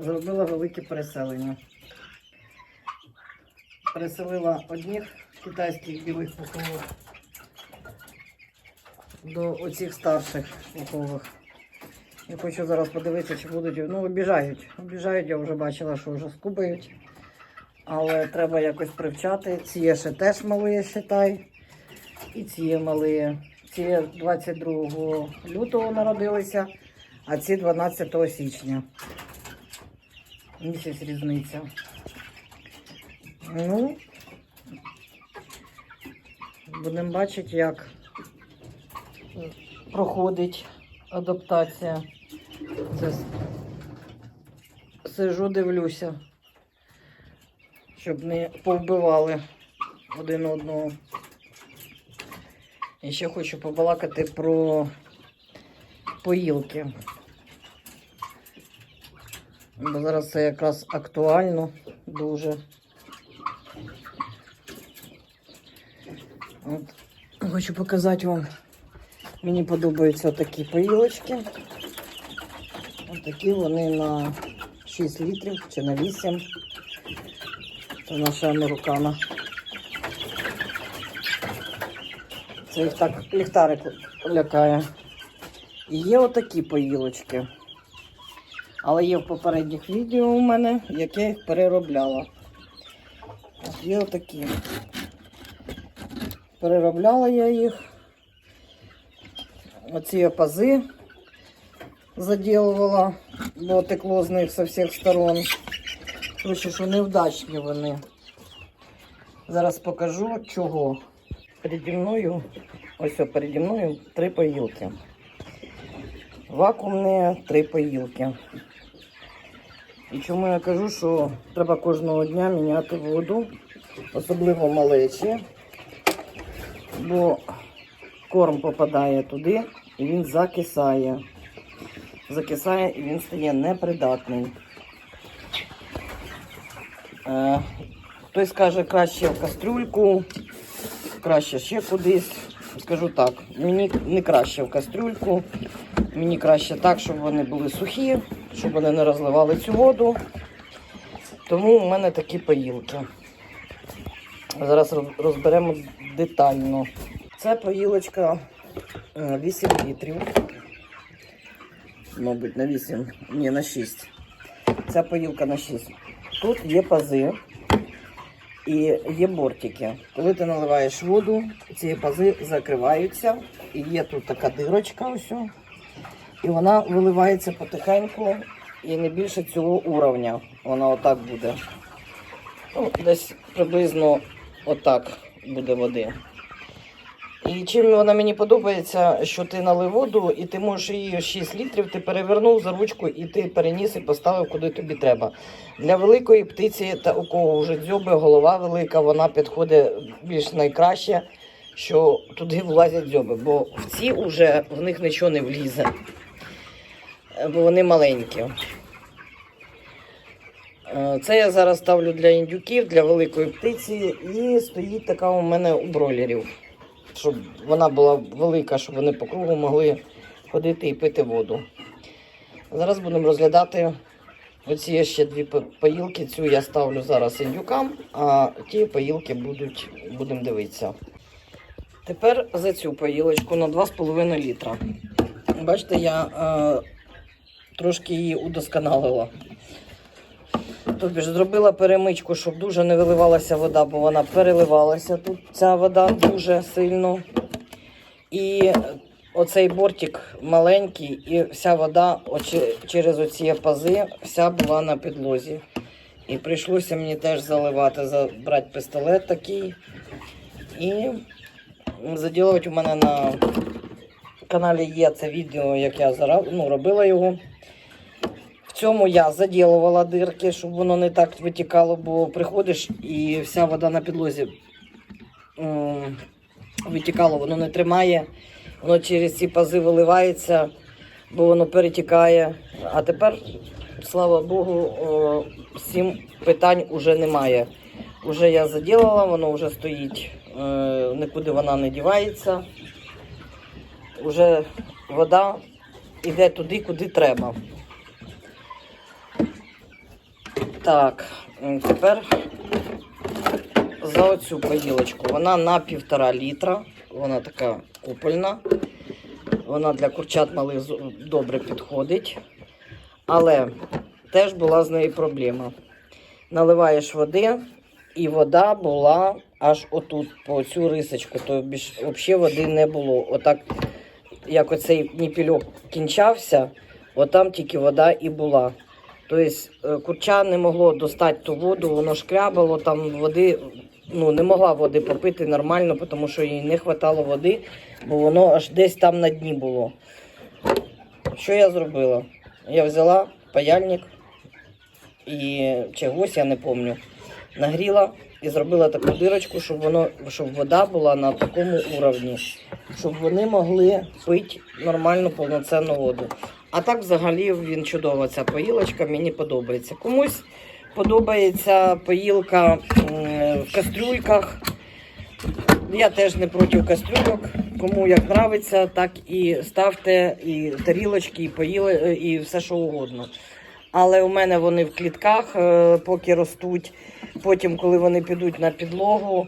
зробила велике переселення. Переселила одних китайських білих пухових до оцих старших пухових. Я хочу зараз подивитися, чи будуть. Ну, обіжають. Обіжають, я вже бачила, що вже скубають. Але треба якось привчати. Ці є ще теж малі, считай. І ці є. Ці 22 лютого народилися, а ці 12 січня. Місяць різниця. Ну, будемо бачити, як проходить адаптація. Це сижу, дивлюся, щоб не повбивали один одного. І ще хочу побалакати про поїлки. Бо зараз це якраз актуально дуже. От. Хочу показати вам. Мені подобаються такі поїлочки. Ось такі вони на 6 літрів чи на 8. Це наша американа. Це їх так ліхтарик лякає. І є отакі поїлочки. Але є в попередніх відео у мене, яке їх переробляла. От є отакі. Переробляла я їх. Оці пази заділувала, бо текло з них з всіх сторон. Короче, що невдачні вони. Зараз покажу чого. Переді мною, ось переді мною три поїлки. Вакуумні три поїлки. І чому я кажу, що треба кожного дня міняти воду, особливо малечі, бо корм попадає туди і він закисає. Закисає і він стає непридатний. Е, хтось скаже краще в кастрюльку, краще ще кудись. Скажу так, мені не краще в кастрюльку, мені краще так, щоб вони були сухі, щоб вони не розливали цю воду. Тому у мене такі поїлки. Зараз розберемо детально. Це поїлочка е, 8 літрів. Мабуть, на 8, ні, на 6. Ця поїлка на 6. Тут є пази і є бортики. Коли ти наливаєш воду, ці пази закриваються. І є тут така дирочка, ось. І вона виливається потихеньку і не більше цього уровня. Вона отак буде. Ну, десь приблизно отак буде води. І чим вона мені подобається, що ти налив воду, і ти можеш її 6 літрів, ти перевернув за ручку і ти переніс і поставив куди тобі треба. Для великої птиці, та у кого вже дзьоби, голова велика, вона підходить більш найкраще, що туди влазять дзьоби, бо в ці вже в них нічого не влізе, бо вони маленькі. Е, Це я зараз ставлю для індюків, для великої птиці, і стоїть така у мене у бройлерів щоб вона була велика, щоб вони по кругу могли ходити і пити воду. Зараз будемо розглядати оці ще дві поїлки. Цю я ставлю зараз індюкам, а ті будуть, будемо дивитися. Тепер за цю поїлочку на 2,5 літра. Бачите, я е, трошки її удосконалила. Тобто ж зробила перемичку, щоб дуже не виливалася вода, бо вона переливалася тут ця вода дуже сильно. І оцей бортик маленький, і вся вода через оці пази вся була на підлозі. І прийшлося мені теж заливати, забрати пістолет такий. І заділувати у мене на каналі є це відео, як я ну, робила його. Цьому я заділувала дирки, щоб воно не так витікало, бо приходиш і вся вода на підлозі м, витікало, воно не тримає, воно через ці пази виливається, бо воно перетікає. А тепер, слава Богу, всім питань уже немає. Уже я заділила, воно вже стоїть, е, нікуди вона не дівається. Уже вода йде туди, куди треба. Так, тепер за оцю поїлочку. Вона на півтора літра. Вона така купольна. Вона для курчат малих добре підходить. Але теж була з нею проблема. Наливаєш води, і вода була аж отут, по цю рисочку. Ж взагалі води не було. Отак, як оцей ніпільок кінчався, отам тільки вода і була. Тобто е, курча не могло достати ту воду, воно шкрябало, там води, ну не могла води попити нормально, тому що їй не вистачало води, бо воно аж десь там на дні було. Що я зробила? Я взяла паяльник і чогось, я не пам'ятаю, нагріла і зробила таку дирочку, щоб воно, щоб вода була на такому уровні, щоб вони могли пити нормальну повноцінну воду. А так взагалі він чудова ця поїлочка, мені подобається. Комусь подобається поїлка в кастрюльках. Я теж не проти кастрюльок. Кому як нравиться, так і ставте і тарілочки, і поїли, і все що угодно. Але у мене вони в клітках е, поки ростуть. Потім, коли вони підуть на підлогу,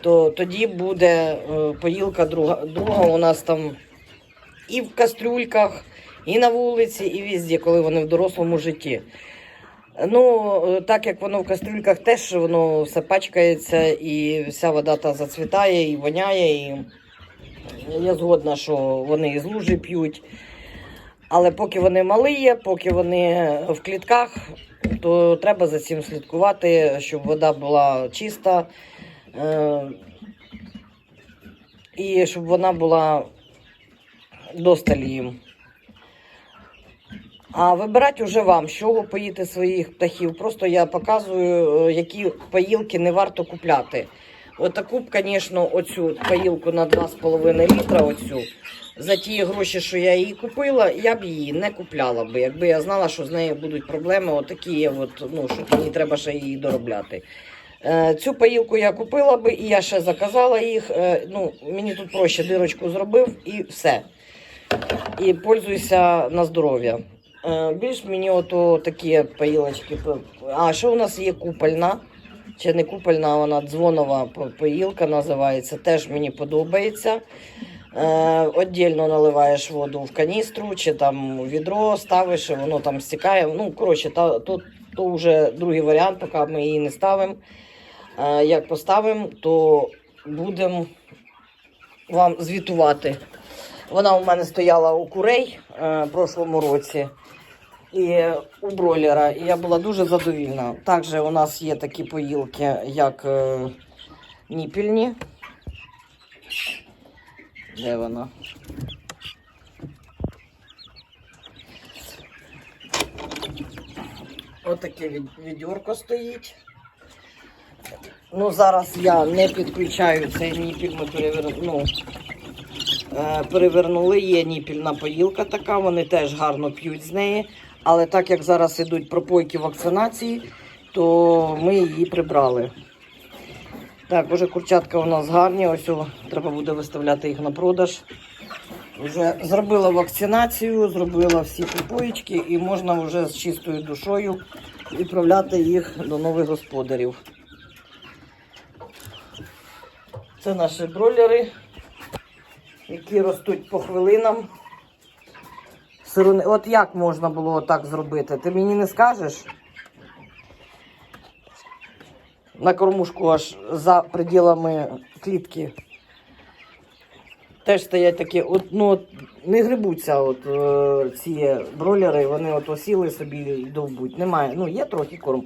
то тоді буде е, поїлка друга. Друга у нас там і в кастрюльках, і на вулиці, і везде, коли вони в дорослому житті. Ну, е, так як воно в кастрюльках теж воно все пачкається, і вся вода та зацвітає і воняє. І я згодна, що вони із лужі п'ють. Але поки вони малі є, поки вони в клітках, то треба за цим слідкувати, щоб вода була чиста. е, І щоб вона була досталь їм. А вибирати вже вам, з чого поїти своїх птахів. Просто я показую, е, які поїлки не варто купляти. Отаку б, звісно, оцю поїлку на 2,5 літра, оцю, за ті гроші, що я її купила, я б її не купляла би, якби я знала, що з нею будуть проблеми, отакі, от, ну, що мені треба ще її доробляти. Е, Цю поїлку я купила би і я ще заказала їх. Е, Ну, мені тут проще дирочку зробив і все. І пользуюся на здоров'я. Е, Більш мені ото такі поїлочки. А що у нас є купольна? Чи не купольна, а вона дзвонова поїлка називається. Теж мені подобається. Е, Отдільно наливаєш воду в каністру чи там у відро ставиш, і воно там стікає. Ну, коротше, та, то, то вже другий варіант, поки ми її не ставимо. Е, Як поставимо, то будемо вам звітувати. Вона у мене стояла у курей е, в прошлому році і у бройлера, і я була дуже задовільна. Також у нас є такі поїлки, як е, ніпільні. Де вона? Отаке від, відьорко стоїть. Ну, зараз я не підключаю цей ніпіль, ми перевер... ну, е, перевернули. Є ніпільна поїлка така, вони теж гарно п'ють з неї. Але так як зараз ідуть пропойки вакцинації, то ми її прибрали. Так, уже курчатка у нас гарні, ось о, треба буде виставляти їх на продаж. Вже зробила вакцинацію, зробила всі припоїчки і можна вже з чистою душою відправляти їх до нових господарів. Це наші бройлери, які ростуть по хвилинам. Сирони... От як можна було так зробити? Ти мені не скажеш? На кормушку аж за пределами клітки. Теж стоять такі, от, ну, от, не грибуться от, е, ці бройлери, вони от осіли собі і довбуть. Немає. Ну, є трохи корм,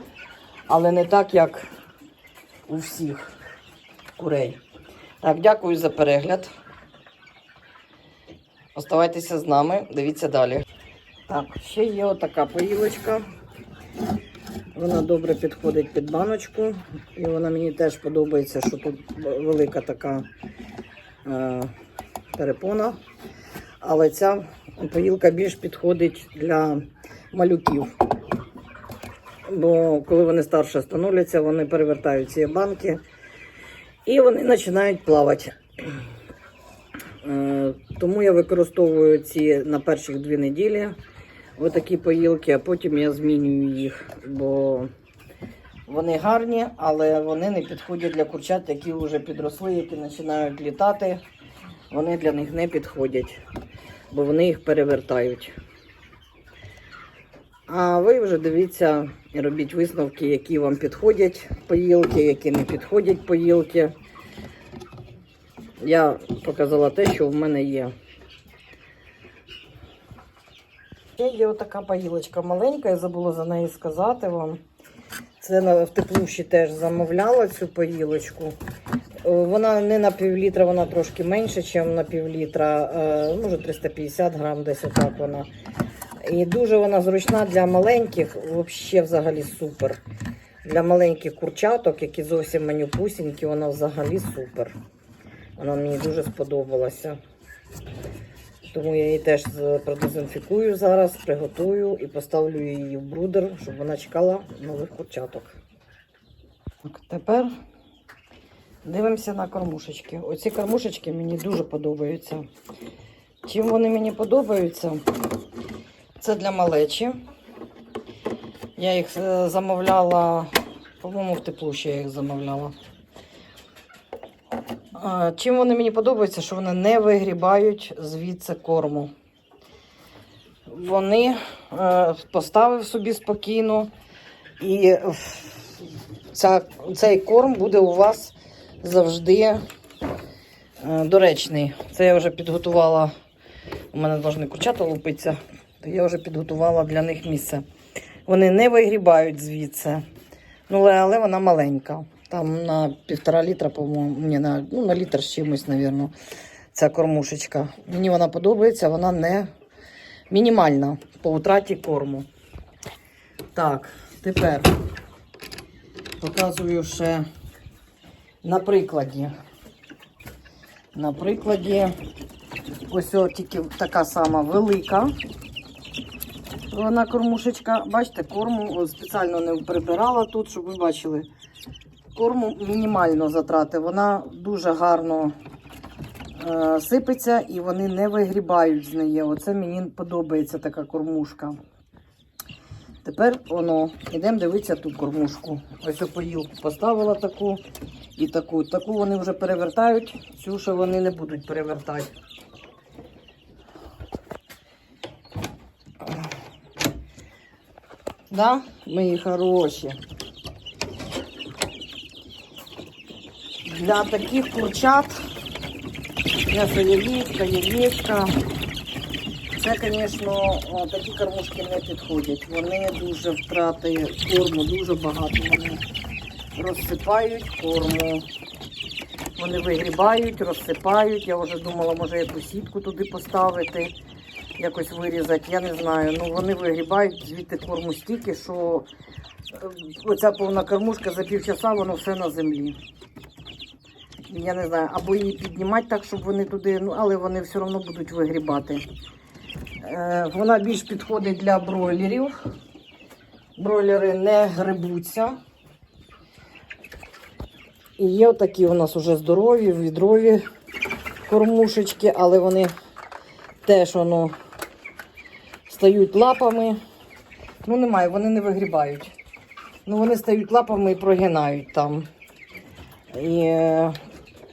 але не так, як у всіх курей. Так, дякую за перегляд. Оставайтеся з нами, дивіться далі. Так, ще є отака поїлочка. Вона добре підходить під баночку. І вона мені теж подобається, що тут велика така е, перепона. Але ця поїлка більш підходить для малюків. Бо коли вони старше становляться, вони перевертають ці банки і вони починають плавати. Е, Тому я використовую ці на перших дві неділі отакі поїлки, а потім я змінюю їх, бо Вони гарні, але вони не підходять для курчат, які вже підросли, які починають літати. Вони для них не підходять, бо вони їх перевертають. А ви вже дивіться і робіть висновки, які вам підходять поїлки, які не підходять поїлки. Я показала те, що в мене є. Ще є отака поїлочка маленька, я забула за неї сказати вам. Це в теплуші теж замовляла цю поїлочку. Е, Вона не на півлітра, вона трошки менше, ніж на півлітра, е, може 350 грам, десь отак вона. І дуже вона зручна для маленьких, взагалі взагалі супер. Для маленьких курчаток, які зовсім манюпусінькі, вона взагалі супер. Вона мені дуже сподобалася. Тому я її теж продезінфікую зараз, приготую і поставлю її в брудер, щоб вона чекала нових курчаток. Так, тепер дивимося на кормушечки. Оці кормушечки мені дуже подобаються. Чим вони мені подобаються? Це для малечі. Я їх е, замовляла, по-моєму, в теплуші я їх замовляла. Чим вони мені подобаються, що вони не вигрібають звідси корму. Вони е, поставив собі спокійно, і ця, цей корм буде у вас завжди е, доречний. Це я вже підготувала. У мене повинні курчата лупитися, то я вже підготувала для них місце. Вони не вигрібають звідси. Ну, але вона маленька. Там на півтора літра, по-моєму, на, ну, на літр з чимось, мабуть, ця кормушечка. Мені вона подобається, вона не мінімальна по втраті корму. Так, тепер показую ще на прикладі. На прикладі ось о, тільки така сама велика. Вона кормушечка, бачите, корму спеціально не прибирала тут, щоб ви бачили. Корму мінімально затрати. Вона дуже гарно е, сипеться і вони не вигрібають з неї. Оце мені подобається така кормушка. Тепер воно, йдемо дивитися ту кормушку. Ось я поїлку поставила таку і таку. Таку вони вже перевертають, цю ще вони не будуть перевертати. Да, мої хороші. Для таких курчат м'ясо яєчка. Це, звісно, такі кормушки не підходять. Вони дуже втрати корму, дуже багато вони розсипають корму. Вони вигрібають, розсипають. Я вже думала, може якусь сітку туди поставити, якось вирізати. Я не знаю. Ну вони вигрібають звідти корму стільки, що е, оця повна кормушка за півчаса воно все на землі. Я не знаю, або її піднімати так, щоб вони туди, ну але вони все одно будуть вигрібати. Е, вона більш підходить для бройлерів. Бройлери не грибуться. І є такі у нас вже здорові, відрові кормушечки, але вони теж воно стають лапами. Ну, немає, вони не вигрібають. Ну, вони стають лапами і прогинають там. І,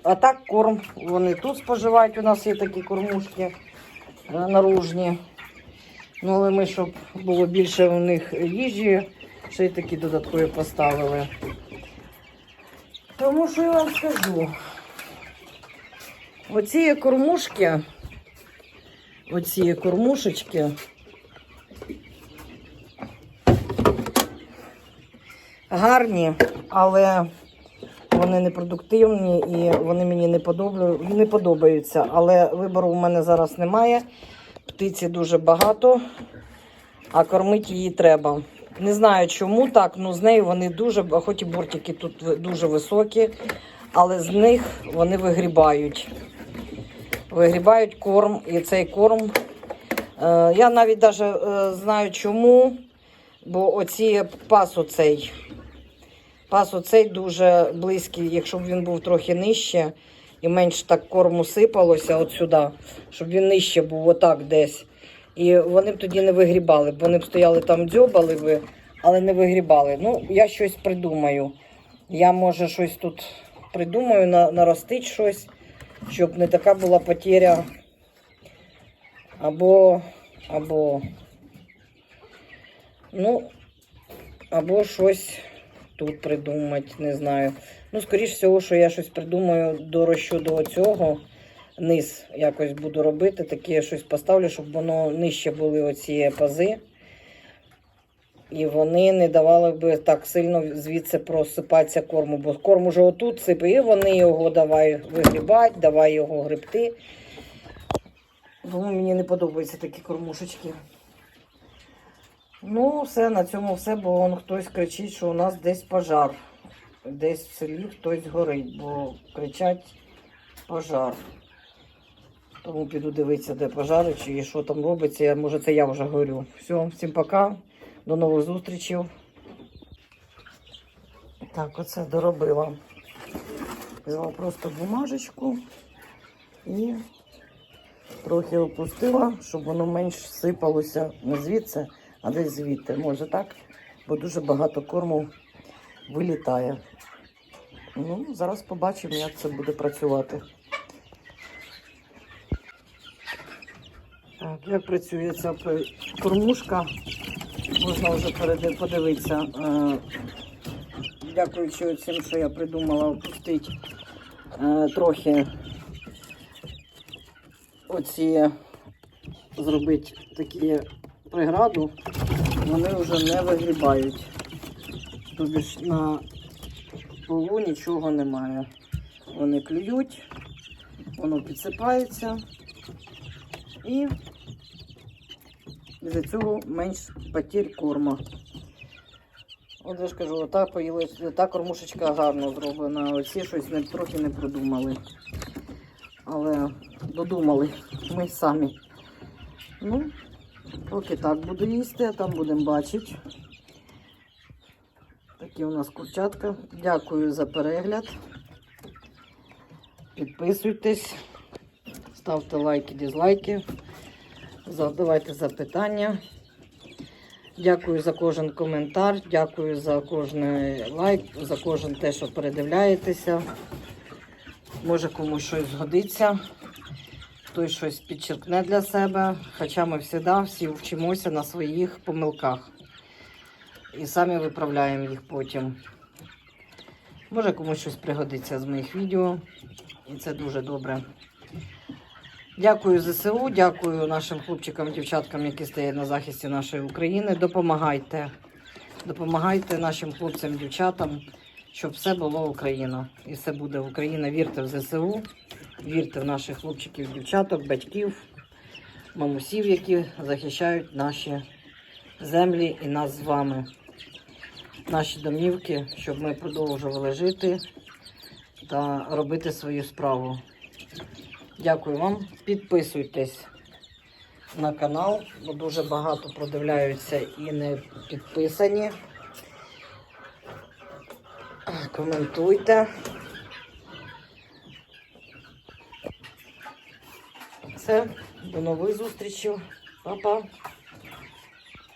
а так корм вони тут споживають. У нас є такі кормушки е, наружні. Ну, але ми, щоб було більше у них їжі, ще й такі додаткові поставили. Тому що я вам скажу. Оці кормушки, оці кормушечки. Гарні, але вони непродуктивні і вони мені не, не подобаються. Але вибору у мене зараз немає. Птиці дуже багато, а кормити її треба. Не знаю чому так, ну з нею вони дуже, хоч і бортики тут дуже високі, але з них вони вигрібають. Вигрібають корм, і цей корм. Е, я навіть даже, е, знаю чому, бо оці пас оцей. Пас оцей дуже близький, якщо б він був трохи нижче і менш так корму сипалося от сюди, щоб він нижче був отак десь. І вони б тоді не вигрібали, б вони б стояли там, дзьобали би, але не вигрібали. Ну, я щось придумаю. Я, може, щось тут придумаю, на, наростить щось, щоб не така була потеря. Або, або, ну, або щось тут придумати, не знаю. Ну, скоріш всього, що я щось придумаю дорощу до цього. Низ якось буду робити, таке щось поставлю, щоб воно нижче були оці пази. І вони не давали би так сильно звідси просипатися корму, бо корм уже отут сипе, і вони його давай вигрібати, давай його гребти. Тому мені не подобаються такі кормушечки. Ну, все, на цьому все, бо вон хтось кричить, що у нас десь пожар. Десь в селі хтось горить, бо кричать пожар. Тому піду дивитися, де пожари, чи що там робиться. Може, це я вже горю. Все, всім пока. До нових зустрічей. Так, оце доробила. Взяла просто бумажечку і трохи опустила, щоб воно менш сипалося не звідси, а десь звідти. Може так, бо дуже багато корму вилітає. Ну, зараз побачимо, як це буде працювати. Так, як працює ця кормушка, можна вже подивитися. Е, Дякуючи цим, що я придумала опустити е, трохи оці зробити такі преграду, вони вже не вигрібають. Тобі ж на полу нічого немає. Вони клюють, воно підсипається і з цього менш потерь корма. От я ж кажу, ота, та кормушечка гарно зроблена. Оці щось не, трохи не придумали. Але додумали ми самі. Ну, поки так буду їсти, а там будемо бачити. Такі у нас курчатка. Дякую за перегляд. Підписуйтесь, ставте лайки, дизлайки, задавайте запитання. Дякую за кожен коментар, дякую за кожен лайк, за кожен те, що передивляєтеся. Може комусь щось згодиться, хтось щось підчеркне для себе. Хоча ми завжди всі вчимося на своїх помилках і самі виправляємо їх потім. Може комусь щось пригодиться з моїх відео, і це дуже добре. Дякую ЗСУ, дякую нашим хлопчикам, дівчаткам, які стоять на захисті нашої України. Допомагайте. Допомагайте нашим хлопцям, дівчатам, щоб все було Україна. І все буде Україна. Вірте в ЗСУ, вірте в наших хлопчиків, дівчаток, батьків, мамусів, які захищають наші землі і нас з вами. Наші домівки, щоб ми продовжували жити та робити свою справу. Дякую вам. Підписуйтесь на канал, бо дуже багато продивляються і не підписані. Коментуйте. Все, до нових зустрічей. Па-па.